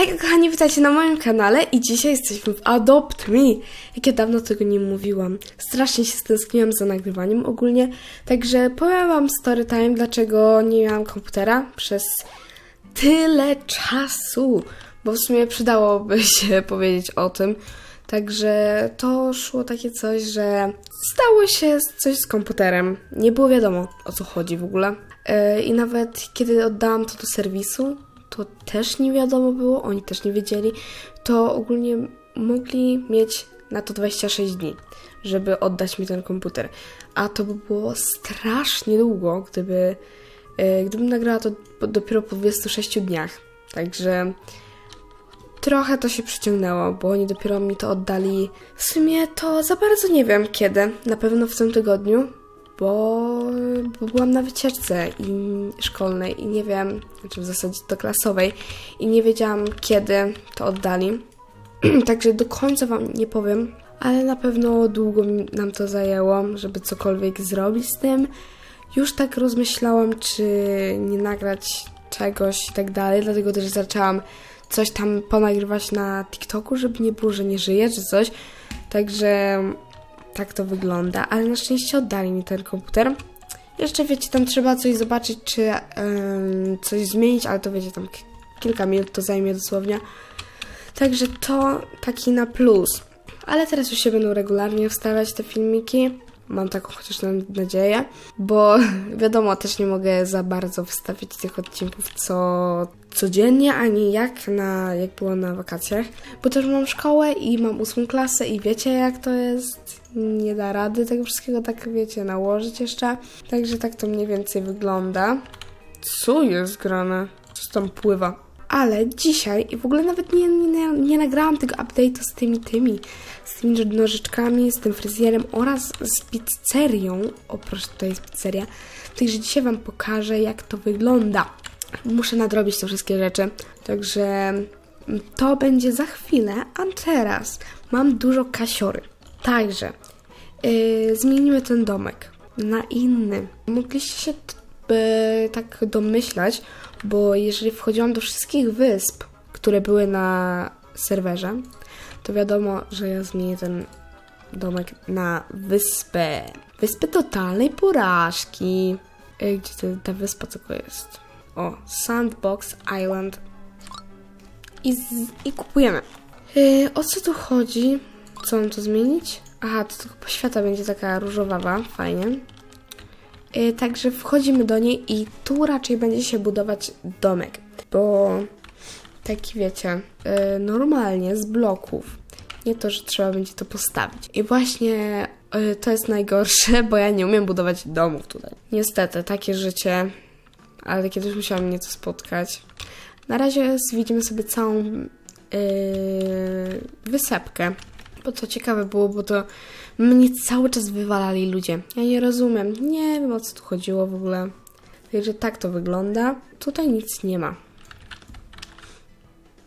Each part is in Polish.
Hej kochani, witajcie na moim kanale i dzisiaj jesteśmy w Adopt Me. Jak ja dawno tego nie mówiłam. Strasznie się stęskniłam za nagrywaniem ogólnie, także powiem wam story time, dlaczego nie miałam komputera przez tyle czasu, bo w sumie przydałoby się powiedzieć o tym. Także to szło takie coś, że stało się coś z komputerem. Nie było wiadomo o co chodzi w ogóle. Yy, I nawet kiedy oddałam to do serwisu, to też nie wiadomo było, oni też nie wiedzieli. To ogólnie mogli mieć na to 26 dni, żeby oddać mi ten komputer. A to by było strasznie długo, gdyby, yy, gdybym nagrała to dopiero po 26 dniach. Także Trochę to się przyciągnęło, bo oni dopiero mi to oddali. W sumie to za bardzo nie wiem kiedy. Na pewno w tym tygodniu, bo, bo byłam na wycieczce i szkolnej i nie wiem, znaczy w zasadzie to klasowej i nie wiedziałam kiedy to oddali. Także do końca wam nie powiem, ale na pewno długo nam to zajęło, żeby cokolwiek zrobić z tym. Już tak rozmyślałam, czy nie nagrać czegoś i tak dalej, dlatego też zaczęłam coś tam ponagrywać na TikToku, żeby nie było, że nie żyję czy coś. Także tak to wygląda, ale na szczęście oddali mi ten komputer. Jeszcze wiecie, tam trzeba coś zobaczyć, czy coś zmienić, ale to wiecie, tam kilka minut to zajmie dosłownie. Także to taki na plus. Ale teraz już się będą regularnie wstawiać te filmiki. Mam taką chociaż na- nadzieję, bo wiadomo, też nie mogę za bardzo wstawić tych odcinków co codziennie, ani jak na jak było na wakacjach, bo też mam szkołę i mam ósmą klasę i wiecie jak to jest, nie da rady tego wszystkiego tak wiecie nałożyć jeszcze, także tak to mniej więcej wygląda. Co jest grane? Co tam pływa? Ale dzisiaj, i w ogóle nawet nie, nie, nie nagrałam tego update'u z tymi tymi, z tymi nożyczkami, z tym fryzjerem oraz z pizzerią. O proszę, to jest pizzeria. Także dzisiaj Wam pokażę, jak to wygląda. Muszę nadrobić te wszystkie rzeczy, także to będzie za chwilę, a teraz mam dużo kasiory. Także yy, zmienimy ten domek na inny. Mogliście się tak domyślać, bo jeżeli wchodziłam do wszystkich wysp, które były na serwerze, to wiadomo, że ja zmienię ten domek na wyspę. Wyspę totalnej porażki. Ej, Gdzie to, ta wyspa co jest? O, Sandbox Island. I, z, i kupujemy. Yy, o co tu chodzi? Co mam to zmienić? Aha, to tylko poświata będzie taka różowawa, fajnie. Yy, także wchodzimy do niej i tu raczej będzie się budować domek, bo taki wiecie, yy, normalnie z bloków. Nie to, że trzeba będzie to postawić. I właśnie yy, to jest najgorsze, bo ja nie umiem budować domów tutaj. Niestety, takie życie, ale kiedyś musiałam mnie to spotkać. Na razie widzimy sobie całą yy, wysepkę. Bo to ciekawe było, bo to mnie cały czas wywalali ludzie. Ja nie rozumiem. Nie wiem o co tu chodziło w ogóle. Także tak to wygląda. Tutaj nic nie ma.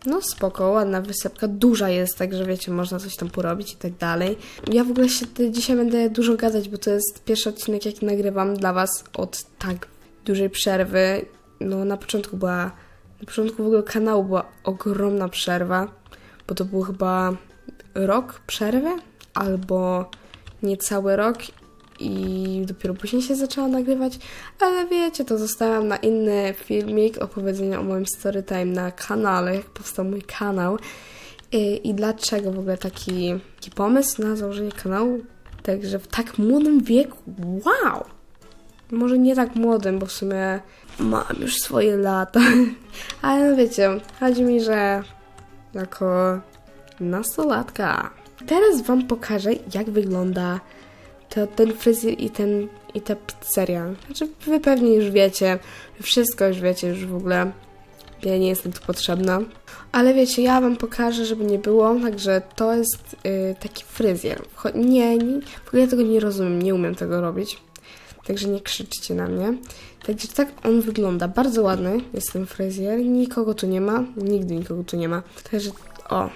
No spoko, ładna wysepka, duża jest, także wiecie, można coś tam porobić i tak dalej. Ja w ogóle się dzisiaj będę dużo gadać, bo to jest pierwszy odcinek, jaki nagrywam dla was od tak dużej przerwy. No na początku była, na początku w ogóle kanału była ogromna przerwa, bo to był chyba rok przerwy, albo niecały rok i dopiero później się zaczęła nagrywać, ale wiecie, to zostawiam na inny filmik, opowiedzenie o moim storytime na kanale, jak powstał mój kanał. I, i dlaczego w ogóle taki, taki pomysł na założenie kanału, także w tak młodym wieku, wow! Może nie tak młodym, bo w sumie mam już swoje lata, ale wiecie, chodzi mi, że jako nastolatka. Teraz Wam pokażę, jak wygląda to, ten fryzjer i, ten, i ta pizzeria. Znaczy, Wy pewnie już wiecie, wszystko już wiecie, już w ogóle ja nie jestem tu potrzebna. Ale wiecie, ja Wam pokażę, żeby nie było, także to jest y, taki fryzjer. Nie, nie, w ogóle tego nie rozumiem, nie umiem tego robić. Także nie krzyczcie na mnie. Także tak on wygląda. Bardzo ładny jest ten fryzjer. Nikogo tu nie ma. Nigdy nikogo tu nie ma. Także o,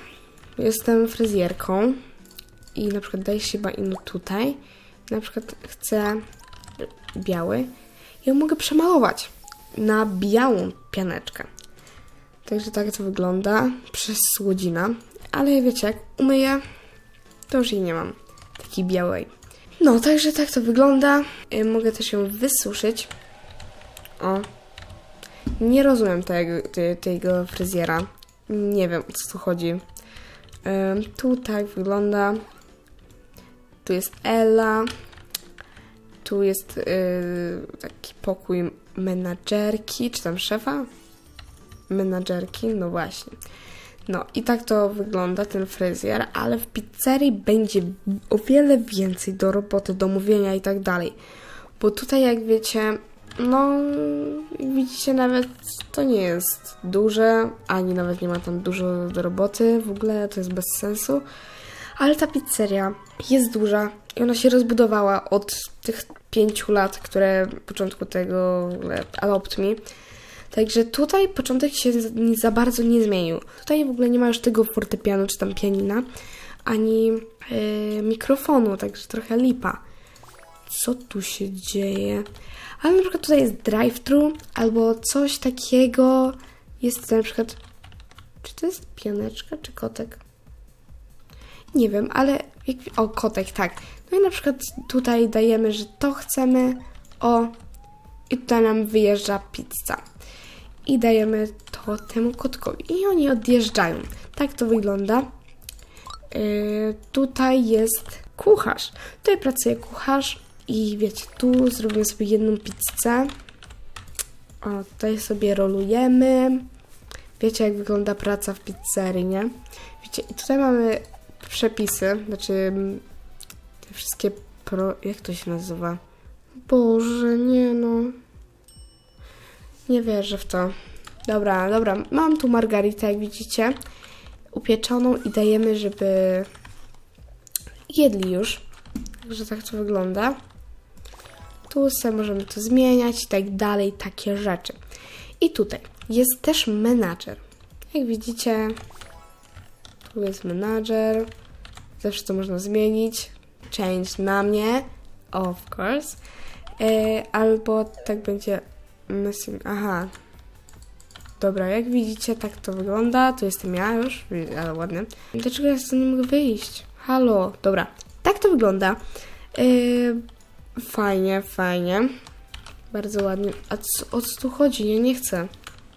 jestem fryzjerką i na przykład daję się inu tutaj. Na przykład chcę biały ją mogę przemalować na białą pianeczkę. Także tak to wygląda przez godzina. Ale wiecie, jak umyję, to już jej nie mam. Takiej białej. No, także tak to wygląda. Y, Mogę też ją wysuszyć. O. Nie rozumiem tego, te, tego fryzjera. Nie wiem, o co tu chodzi. Tu tak wygląda. Tu jest Ella. Tu jest y, taki pokój menadżerki, czy tam szefa? Menadżerki, no właśnie. No i tak to wygląda ten fryzjer, ale w pizzerii będzie o wiele więcej do roboty, do mówienia i tak dalej. Bo tutaj jak wiecie, no widzicie nawet to nie jest duże, ani nawet nie ma tam dużo do roboty, w ogóle to jest bez sensu. Ale ta pizzeria jest duża i ona się rozbudowała od tych pięciu lat, które początku tego w ogóle Adopt Me. Także tutaj początek się za- bardzo nie zmienił. Tutaj w ogóle nie ma już tego fortepianu czy tam pianina, ani e, mikrofonu, także trochę lipa. Co tu się dzieje? Ale na przykład tutaj jest drive-thru albo coś takiego. Jest na przykład. Czy to jest pianeczka czy kotek? Nie wiem, ale. O, kotek, tak. No i na przykład tutaj dajemy, że to chcemy. O. I tutaj nam wyjeżdża pizza i dajemy to temu kotkowi. I oni odjeżdżają. Tak to wygląda. Yy, tutaj jest kucharz. Tutaj pracuje kucharz i wiecie, tu zrobimy sobie jedną pizzę. O, tutaj sobie rolujemy. Wiecie, jak wygląda praca w pizzerii, nie? Wiecie, i tutaj mamy przepisy, znaczy mm, te wszystkie pro... jak to się nazywa? Boże, nie no. Nie wierzę w to. Dobra, dobra. Mam tu margaritę, jak widzicie. Upieczoną i dajemy, żeby jedli już. Także tak to wygląda. Tu możemy to zmieniać i tak dalej, takie rzeczy. I tutaj jest też menadżer. Jak widzicie, tu jest menadżer. Zawsze to można zmienić. Change na mnie. Of course. E, albo tak będzie. Aha. Dobra, jak widzicie, tak to wygląda. To jestem ja już, ale ładnie. Dlaczego ja stąd nie mogę wyjść? Halo. Dobra, tak to wygląda. Yy, fajnie, fajnie. Bardzo ładnie. A co, o co tu chodzi? Ja nie chcę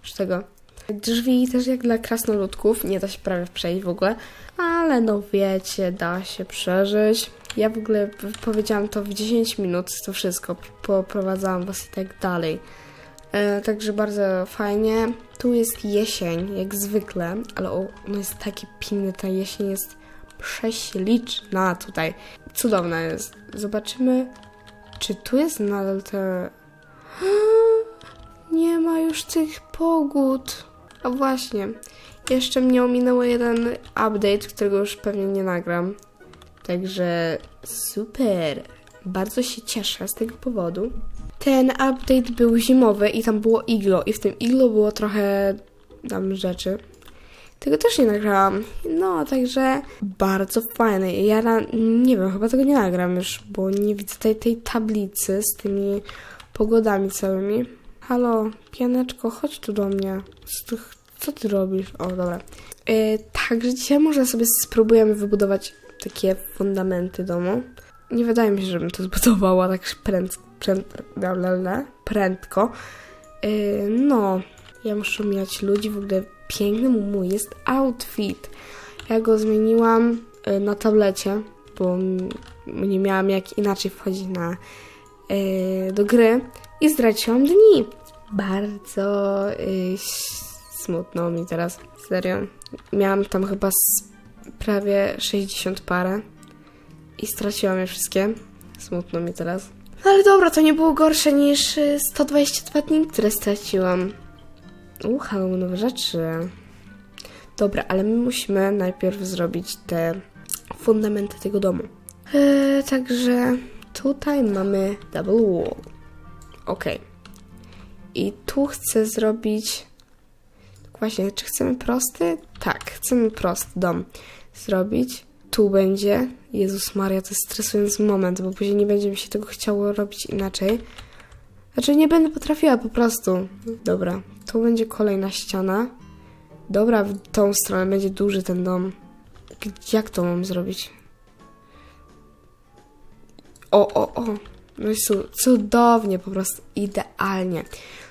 już tego. Drzwi też jak dla krasnoludków. Nie da się prawie przejść w ogóle. Ale no wiecie, da się przeżyć. Ja w ogóle powiedziałam to w 10 minut, to wszystko. Poprowadzałam was i tak dalej. E, także bardzo fajnie. Tu jest jesień, jak zwykle, ale o, no jest taki pilny, ta jesień jest prześliczna tutaj. Cudowna jest. Zobaczymy, czy tu jest nadal te... Nie ma już tych pogód. A właśnie, jeszcze mnie ominęło jeden update, którego już pewnie nie nagram. Także super. Bardzo się cieszę z tego powodu. Ten update był zimowy i tam było iglo i w tym iglo było trochę tam rzeczy. Tego też nie nagrałam. No, także bardzo fajne. Ja nie wiem, chyba tego nie nagram już, bo nie widzę tej, tej tablicy z tymi pogodami całymi. Halo, pianeczko, chodź tu do mnie. Co ty, co ty robisz? O, dobra. Yy, także dzisiaj może sobie spróbujemy wybudować takie fundamenty domu. Nie wydaje mi się, żebym to zbudowała tak pręd, pręd, bla, prędko. Yy, no, ja muszę mieć ludzi, w ogóle piękny mój jest outfit. Ja go zmieniłam yy, na tablecie, bo nie miałam jak inaczej wchodzić na, yy, do gry i zdradziłam dni. Bardzo yy, smutno mi teraz, serio. Miałam tam chyba prawie 60 parę i straciłam je wszystkie. Smutno mi teraz. No ale dobra, to nie było gorsze niż y, 122 dni, które straciłam. U, nowe rzeczy. Dobra, ale my musimy najpierw zrobić te fundamenty tego domu. Eee, także tutaj mamy double wall. Ok. I tu chcę zrobić... Właśnie, czy chcemy prosty? Tak, chcemy prosty dom zrobić. Tu będzie. Jezus Maria, to jest stresujący moment, bo później nie będzie mi się tego chciało robić inaczej. Znaczy, nie będę potrafiła po prostu. Dobra, tu będzie kolejna ściana. Dobra, w tą stronę będzie duży ten dom. Jak to mam zrobić? O, o, o. No jest cu- cudownie, po prostu idealnie.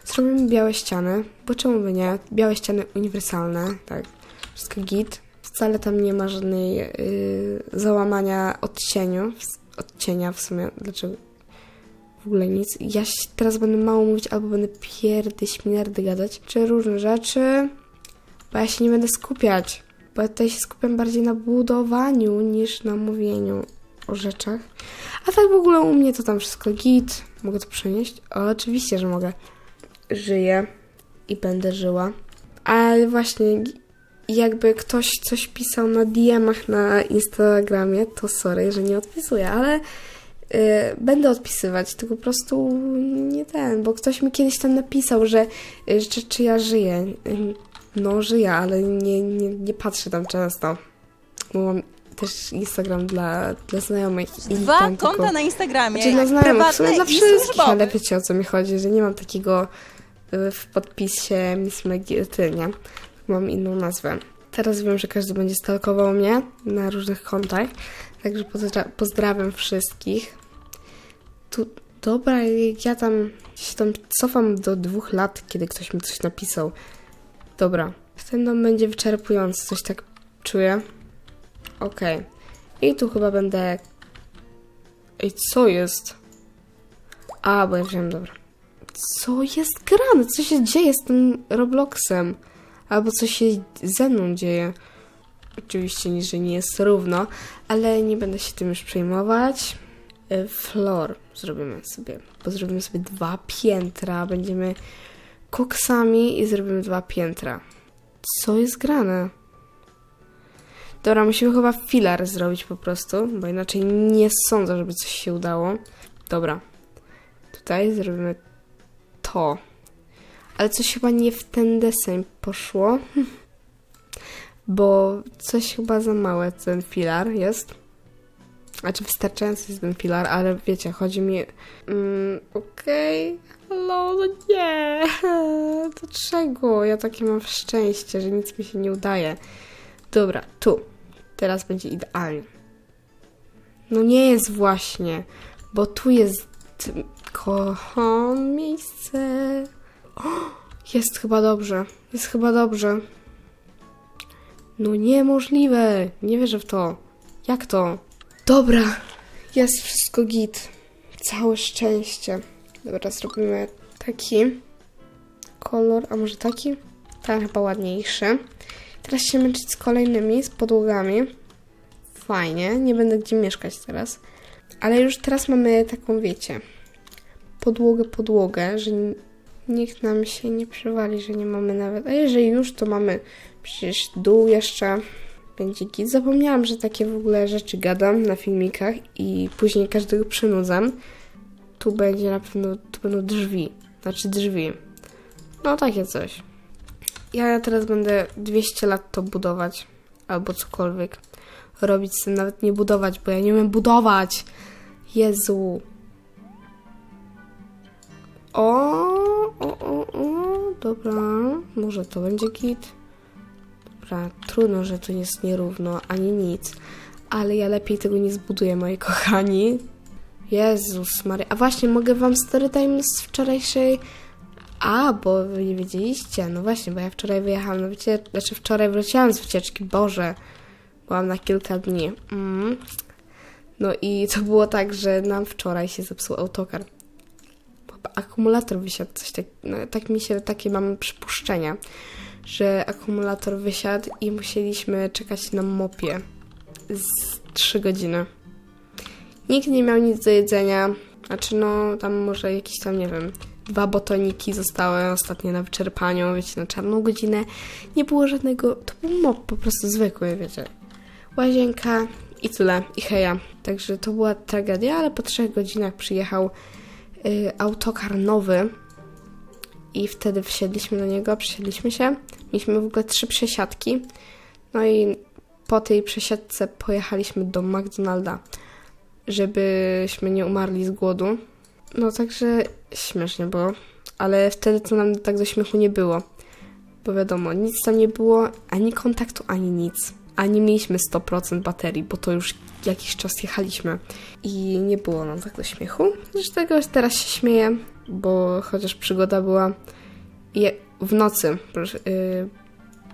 Zrobimy białe ściany, bo czemu by nie? Białe ściany uniwersalne, tak. Wszystko git. Wcale tam nie ma żadnej yy, załamania odcieniu, odcienia w sumie. Dlaczego? W ogóle nic. Ja teraz będę mało mówić, albo będę pierdy, śmierdy gadać, czy różne rzeczy, bo ja się nie będę skupiać. Bo ja tutaj się skupiam bardziej na budowaniu niż na mówieniu o rzeczach. A tak w ogóle u mnie to tam wszystko git. Mogę to przenieść? Oczywiście, że mogę. Żyję i będę żyła. Ale właśnie, jakby ktoś coś pisał na DM-ach na Instagramie, to sorry, że nie odpisuję, ale y, będę odpisywać, tylko po prostu nie ten, bo ktoś mi kiedyś tam napisał, że, y, że czy ja żyję. No, żyję, ale nie, nie, nie patrzę tam często. Bo mam też Instagram dla, dla znajomych. i Dwa tam konta tylko- na Instagramie. znaczy dla znajomych, w sumie dla wszystkich, ale wiecie o co mi chodzi, że nie mam takiego y, w podpisie Miss Megilty, nie? Mam inną nazwę. Teraz wiem, że każdy będzie stalkował mnie na różnych kontach, także pozdra- pozdrawiam wszystkich. Tu, dobra, ja tam się tam cofam do dwóch lat, kiedy ktoś mi coś napisał. Dobra, ten dom będzie wyczerpujący, coś tak czuję. Okej. I tu chyba będę Ej, co jest? A, bo ja wiem, dobra. Co jest grane? Co się dzieje z tym Robloxem? Albo co się ze mną dzieje? Oczywiście nie, że nie jest równo, ale nie będę się tym już przejmować. E, Floor zrobimy sobie, bo zrobimy sobie dwa piętra. Będziemy koksami i zrobimy dwa piętra. Co jest grane? Dobra, musimy chyba filar zrobić po prostu, bo inaczej nie sądzę, żeby coś się udało. Dobra. Tutaj zrobimy to. Ale coś chyba nie w ten deseń poszło. Bo coś chyba za małe ten filar jest. Znaczy wystarczający jest ten filar, ale wiecie, chodzi mi... Mm, Okej, Halo, no nie. Dlaczego? Ja takie mam szczęście, że nic mi się nie udaje. Dobra, tu. Teraz będzie idealnie. No nie jest właśnie, bo tu jest kocham miejsce. Jest chyba dobrze. Jest chyba dobrze. No niemożliwe. Nie wierzę w to. Jak to? Dobra. Jest wszystko git. Całe szczęście. Dobra, zrobimy taki kolor, a może taki? Ten chyba ładniejszy. Teraz się męczyć z kolejnymi, z podłogami. Fajnie, nie będę gdzie mieszkać teraz. Ale już teraz mamy taką, wiecie, podłogę, podłogę, że nikt nam się nie przywali, że nie mamy nawet. A jeżeli już, to mamy przecież dół jeszcze. Będzie git. Zapomniałam, że takie w ogóle rzeczy gadam na filmikach i później każdego przynudzam. Tu będzie na pewno, tu będą drzwi. Znaczy drzwi. No takie coś. Ja teraz będę 200 lat to budować. Albo cokolwiek. Robić z tym nawet nie budować, bo ja nie umiem budować. Jezu. O, o, o, o, dobra. Może to będzie git. Dobra, trudno, że to jest nierówno, ani nic. Ale ja lepiej tego nie zbuduję, moi kochani. Jezus Maria. A właśnie, mogę wam story time z wczorajszej... A, bo wy nie wiedzieliście. No właśnie, bo ja wczoraj wyjechałam na wycieczkę... Znaczy wczoraj wróciłam z wycieczki, Boże. Byłam na kilka dni. Mm. No i to było tak, że nam wczoraj się zepsuł autokar. Akumulator wysiadł, coś tak, no, tak mi się, takie mam przypuszczenia, że akumulator wysiadł i musieliśmy czekać na mopie z 3 godziny. Nikt nie miał nic do jedzenia, znaczy no tam może jakieś tam, nie wiem, dwa botoniki zostały ostatnio na wyczerpaniu, wiecie, na czarną godzinę. Nie było żadnego, to był mop po prostu zwykły, wiecie. Łazienka i tyle, i heja. Także to była tragedia, ale po trzech godzinach przyjechał y, autokar nowy i wtedy wsiedliśmy do niego, przesiedliśmy się. Mieliśmy w ogóle trzy przesiadki. No i po tej przesiadce pojechaliśmy do McDonalda, żebyśmy nie umarli z głodu. No także śmiesznie było, ale wtedy to nam tak do śmiechu nie było, bo wiadomo, nic tam nie było, ani kontaktu, ani nic. Ani mieliśmy 100% baterii, bo to już jakiś czas jechaliśmy i nie było nam tak do śmiechu. Dlatego teraz się śmieję, bo chociaż przygoda była je, w nocy, yy,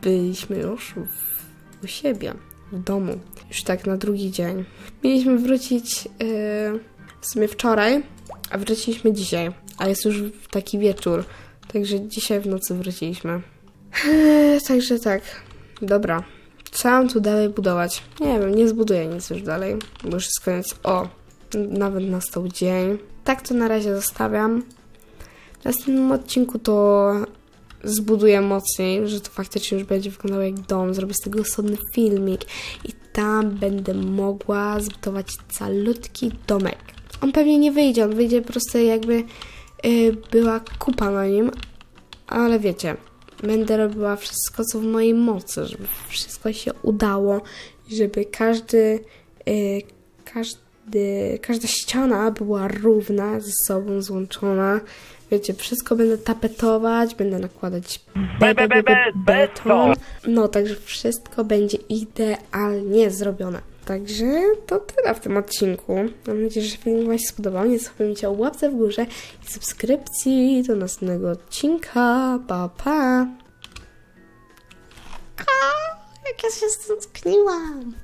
byliśmy już w, u siebie, w domu, już tak na drugi dzień. Mieliśmy wrócić yy, w sumie wczoraj, a wróciliśmy dzisiaj, a jest już taki wieczór, także dzisiaj w nocy wróciliśmy. Także tak, dobra. Mam tu dalej budować? Nie wiem, nie zbuduję nic już dalej, bo już jest koniec. O, nawet nastał dzień. Tak to na razie zostawiam. W następnym odcinku to zbuduję mocniej, że to faktycznie już będzie wyglądało jak dom. Zrobię z tego osobny filmik i tam będę mogła zbudować calutki domek. On pewnie nie wyjdzie, on wyjdzie po prostu jakby y, była kupa na nim, ale wiecie, będę robiła wszystko, co w mojej mocy, żeby wszystko się udało żeby każdy, y, każdy, każda ściana była równa, ze sobą złączona. Wiecie, wszystko będę tapetować, będę nakładać be, be, be, be, beton. No, także wszystko będzie idealnie zrobione. Także to tyle w tym odcinku. Mam nadzieję, że film Wam się spodobał. Nie zapomnijcie o łapce w górze i subskrypcji do następnego odcinka. Pa, pa! A, jak ja się stęskniłam!